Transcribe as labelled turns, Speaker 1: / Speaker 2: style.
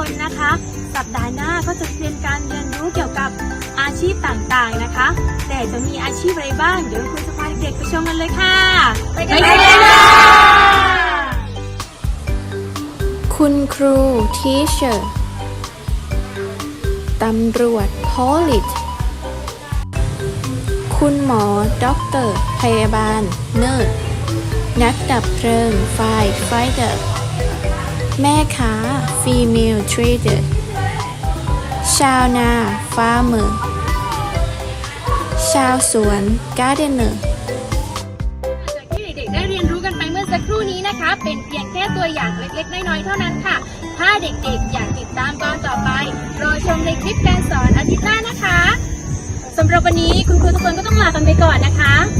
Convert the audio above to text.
Speaker 1: คนนะคะ สัปดาห์หน้าก็จะเรียนการเรียนรู้เกี่ยวกับอาชีพต่างๆนะคะ แต่จะมีอาชีพอะไรบ้าง เดี๋ยวคุณจะพาเด็กไปชมกันเลยค่ะ ไปกันเลยค่ะ
Speaker 2: คุณครู teacher ตำรวจ police คุณหมอ doctor พยาบาล nurse นักดับเพลิง fire fighter แม่ค้า female trader ชาวนา farmer ชาวสวน gardener
Speaker 1: จากที่เด็กๆได้เรียนรู้กันไปเมื่อสักครู่นี้นะคะ เป็นเพียงแค่ตัวอย่างเล็กๆ น้อยๆ เท่านั้นค่ะ ถ้าเด็กๆ อยากติดตามตอนต่อไป รอชมในคลิปการสอนอาทิตย์หน้านะคะสำหรับวันนี้คุณครูทุกคนก็ต้องลากันไปก่อนนะคะสวัสดีค่ะ